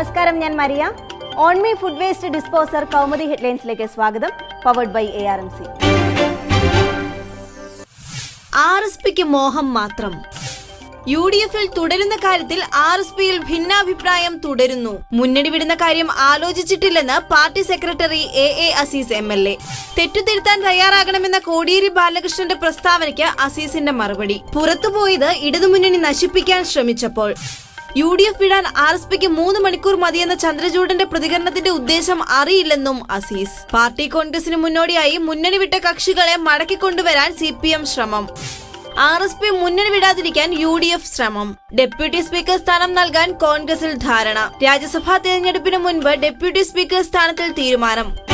നമസ്കാരം ഞാൻ Maria. Onmi food waste disposer Kaumudi ഹെഡ്ലൈൻസിലേക്ക് സ്വാഗതം. Powered by A R M C R S പിക്ക് മോഹം മാത്രം. യു ഡി എഫിൽ തുടരുന്ന കാര്യത്തിൽ ആർ എസ് പിയിൽ ഭിന്നാഭിപ്രായം തുടരുന്നു. മുന്നണി വിടുന്ന കാര്യം ആലോചിച്ചിട്ടില്ലെന്ന് party secretary A A Azeez M L A. തെറ്റുതിരുത്താൻ തയ്യാറാകണമെന്ന കോടിയേരി ബാലകൃഷ്ണന്റെ പ്രസ്താവനയ്ക്ക് അസീസിന്റെ മറുപടി. പുറത്തുപോയത് ഇടതുമുന്നണി നശിപ്പിക്കാൻ ശ്രമിച്ചപ്പോൾ. യു ഡി എഫ് വിടാൻ ആർ എസ് പിക്ക് മൂന്ന് മണിക്കൂർ മതിയെന്ന ചന്ദ്രചൂഡന്റെ പ്രതികരണത്തിന്റെ ഉദ്ദേശം അറിയില്ലെന്നും അസീസ്. പാർട്ടി കോൺഗ്രസിന് മുന്നോടിയായി മുന്നണി വിട്ട കക്ഷികളെ മടക്കിക്കൊണ്ടുവരാൻ സി പി എം ശ്രമം. ആർ എസ് പി മുന്നണി വിടാതിരിക്കാൻ യു ഡി എഫ് ശ്രമം. ഡെപ്യൂട്ടി സ്പീക്കർ സ്ഥാനം നൽകാൻ കോൺഗ്രസിൽ ധാരണ. രാജ്യസഭാ തെരഞ്ഞെടുപ്പിന് മുൻപ് ഡെപ്യൂട്ടി സ്പീക്കർ സ്ഥാനത്തിൽ തീരുമാനം.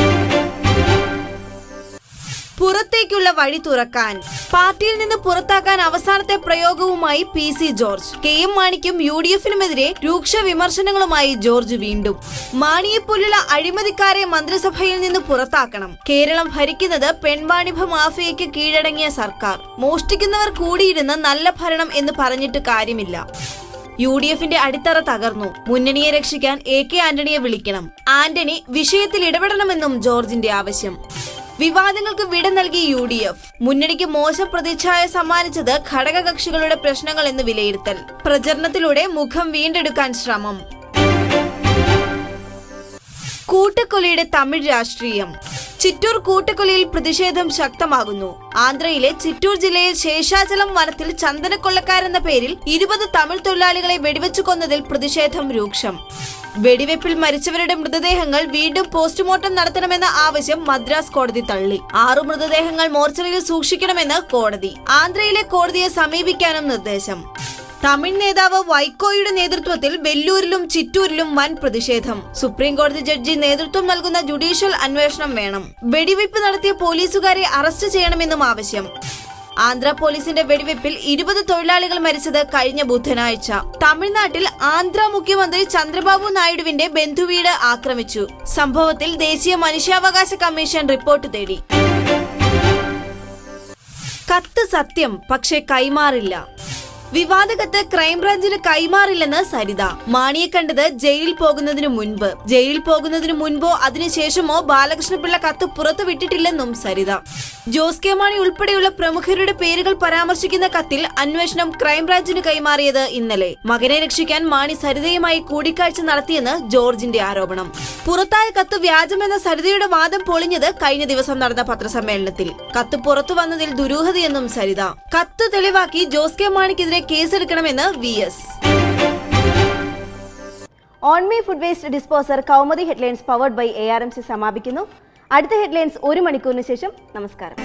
പുറത്തേക്കുള്ള വഴി തുറക്കാൻ. പാർട്ടിയിൽ നിന്ന് പുറത്താക്കാൻ അവസാനത്തെ പ്രയോഗവുമായി P C George. K M മാണിക്കും U D എഫിനുമെതിരെ രൂക്ഷ വിമർശനങ്ങളുമായി ജോർജ് വീണ്ടും. മാണിയെപ്പോലുള്ള അഴിമതിക്കാരെ മന്ത്രിസഭയിൽ നിന്ന് പുറത്താക്കണം. കേരളം ഭരിക്കുന്നത് പെൺവാണിഭ മാഫിയയ്ക്ക് കീഴടങ്ങിയ സർക്കാർ. മോഷ്ടിക്കുന്നവർ കൂടിയിരുന്ന് നല്ല ഭരണം എന്ന് പറഞ്ഞിട്ട് കാര്യമില്ല. യു ഡി എഫിന്റെ അടിത്തറ തകർന്നു. മുന്നണിയെ രക്ഷിക്കാൻ എ കെ ആന്റണിയെ വിളിക്കണം. ആന്റണി വിഷയത്തിൽ ഇടപെടണമെന്നും ജോർജിന്റെ ആവശ്യം. വിവാദങ്ങൾക്ക് വിട നൽകി യു ഡി എഫ് മുന്നണിക്ക് മോശം പ്രതിച്ഛായ സമ്മാനിച്ചത് ഘടകകക്ഷികളുടെ പ്രശ്നങ്ങൾ എന്ന് വിലയിരുത്തൽ. പ്രചരണത്തിലൂടെ മുഖം വീണ്ടെടുക്കാൻ ശ്രമം. കൂട്ടക്കൊലയുടെ തമിഴ് രാഷ്ട്രീയം. ചിറ്റൂർ കൂട്ടക്കൊലയിൽ പ്രതിഷേധം ശക്തമാകുന്നു. ആന്ധ്രയിലെ ചിറ്റൂർ ജില്ലയിൽ ശേഷാചലം വനത്തിൽ ചന്ദനക്കൊള്ളക്കാരെന്ന പേരിൽ ഇരുപത് തമിഴ് തൊഴിലാളികളെ വെടിവെച്ചു കൊന്നതിൽ പ്രതിഷേധം രൂക്ഷം. വെടിവെപ്പിൽ മരിച്ചവരുടെ മൃതദേഹങ്ങൾ വീണ്ടും പോസ്റ്റ്മോർട്ടം നടത്തണമെന്ന ആവശ്യം മദ്രാസ് കോടതി തള്ളി. ആറു മൃതദേഹങ്ങൾ മോർച്ചറിയിൽ സൂക്ഷിക്കണമെന്ന് കോടതി. ആന്ധ്രയിലെ കോടതിയെ സമീപിക്കാനും നിർദ്ദേശം. തമിഴ് നേതാവ് വൈക്കോയുടെ നേതൃത്വത്തിൽ വെല്ലൂരിലും ചിറ്റൂരിലും വൻ പ്രതിഷേധം. സുപ്രീംകോടതി ജഡ്ജി നേതൃത്വം നൽകുന്ന ജുഡീഷ്യൽ അന്വേഷണം വേണം. വെടിവെയ്പ് നടത്തിയ പോലീസുകാരെ അറസ്റ്റ് ചെയ്യണമെന്നും ആവശ്യം. ആന്ധ്ര പോലീസിന്റെ വെടിവെപ്പിൽ ഇരുപത് തൊഴിലാളികൾ മരിച്ചത് കഴിഞ്ഞ ബുധനാഴ്ച. തമിഴ്നാട്ടിൽ ആന്ധ്ര മുഖ്യമന്ത്രി ചന്ദ്രബാബു നായിഡുവിന്റെ ബന്ധുവീട് ആക്രമിച്ചു. സംഭവത്തിൽ ദേശീയ മനുഷ്യാവകാശ കമ്മീഷൻ റിപ്പോർട്ട് തേടി. കത്ത് സത്യം പക്ഷേ കൈമാറില്ല. വിവാദ കത്ത് ക്രൈംബ്രാഞ്ചിന് കൈമാറില്ലെന്ന് സരിത. മാണിയെ കണ്ടത് ജയിലിൽ പോകുന്നതിനു മുൻപ്. ജയിലിൽ പോകുന്നതിനു മുൻപോ അതിനുശേഷമോ ബാലകൃഷ്ണപിള്ള കത്ത് പുറത്തുവിട്ടിട്ടില്ലെന്നും സരിത. ജോസ് കെ മാണി ഉൾപ്പെടെയുള്ള പ്രമുഖരുടെ പേരുകൾ പരാമർശിക്കുന്ന കത്തിൽ അന്വേഷണം ക്രൈംബ്രാഞ്ചിന് കൈമാറിയത് ഇന്നലെ. മകനെ രക്ഷിക്കാൻ മാണി സരിതയുമായി കൂടിക്കാഴ്ച നടത്തിയെന്ന് ജോർജിന്റെ ആരോപണം. പുറത്തായ കത്ത് വ്യാജമെന്ന സരിതയുടെ വാദം പൊളിഞ്ഞത് കഴിഞ്ഞ ദിവസം നടന്ന പത്രസമ്മേളനത്തിൽ. കത്ത് പുറത്തു വന്നതിൽ ദുരൂഹതയെന്നും സരിത. കത്ത് തെളിവാക്കി ജോസ് കെ മാണിക്കെതിരെ കേസെടുക്കണമെന്ന് V S. Onmi food waste disposer Kaumudi headlines powered by A R M C സമാപിക്കുന്നു. അടുത്ത ഹെഡ്ലൈൻസ് ഒരു മണിക്കൂറിന് ശേഷം നമസ്കാരം.